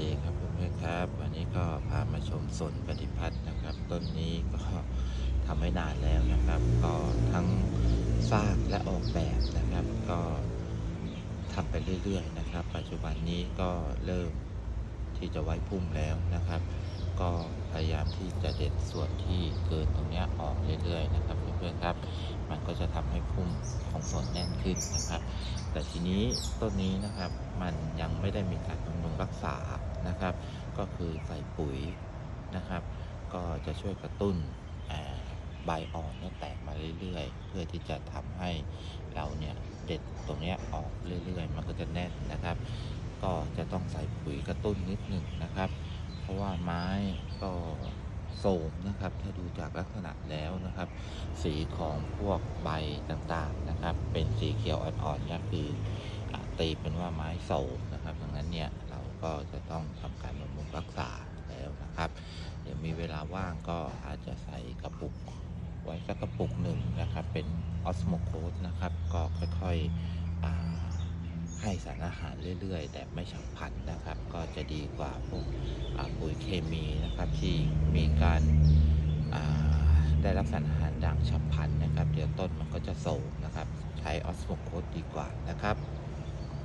ดีครับเพื่อนๆครับ วันนี้ก็พามาชมสวนปฏิพัฒน์นะครับ ต้นนี้ก็ทำไว้นานแล้วนะครับ ก็ทั้งสร้างและออกแบบนะครับ ก็ทำไปเรื่อยๆนะครับ ปัจจุบันนี้ก็เริ่มที่จะไว้พุ่มแล้วนะครับ ก็พยายามที่จะเด็ดส่วนที่เกินตรงเนี้ยออกเรื่อยๆนะครับเพื่อนๆครับ มันก็จะทำให้พุ่มของสวนแน่นขึ้นนะครับ แต่ทีนี้ต้นนี้นะครับมันยังไม่ได้มีการบำรุงรักษา นะครับ ก็คือใส่ปุ๋ยนะครับ ก็จะช่วยกระตุ้นใบอ่อนเนี่ยแตกมาเรื่อยๆ เพื่อที่จะทำให้เราเนี่ยเด็ดตรงนี้ออกเรื่อยๆ มันก็จะแน่นนะครับ ก็จะต้องใส่ปุ๋ยกระตุ้นนิดหนึ่งนะครับ เพราะว่าไม้ก็โสมนะครับ ถ้าดูจากลักษณะแล้วนะครับ สีของพวกใบต่างๆนะครับ เป็นสีเขียวอ่อนๆนี่คืออตีเป็นว่าไม้โสมนะครับดังนั้นเนี่ย ก็จะต้องทำการบำรุงรักษาแล้วนะครับ เดี๋ยวมีเวลาว่างก็อาจจะใส่กระปุกไว้สักกระปุกหนึ่งนะครับ เป็นออสโมโคสนะครับ ก็ค่อยๆให้สารอาหารเรื่อยๆ แต่ไม่ฉับพลันนะครับ ก็จะดีกว่าพวกปุ๋ยเคมีนะครับที่มีการาได้รับสารอาหารด่างฉับพลันนะครับ เดี๋ยวต้นมันก็จะโสมนะครับ ใช้ออสโมโคสดีกว่านะครับ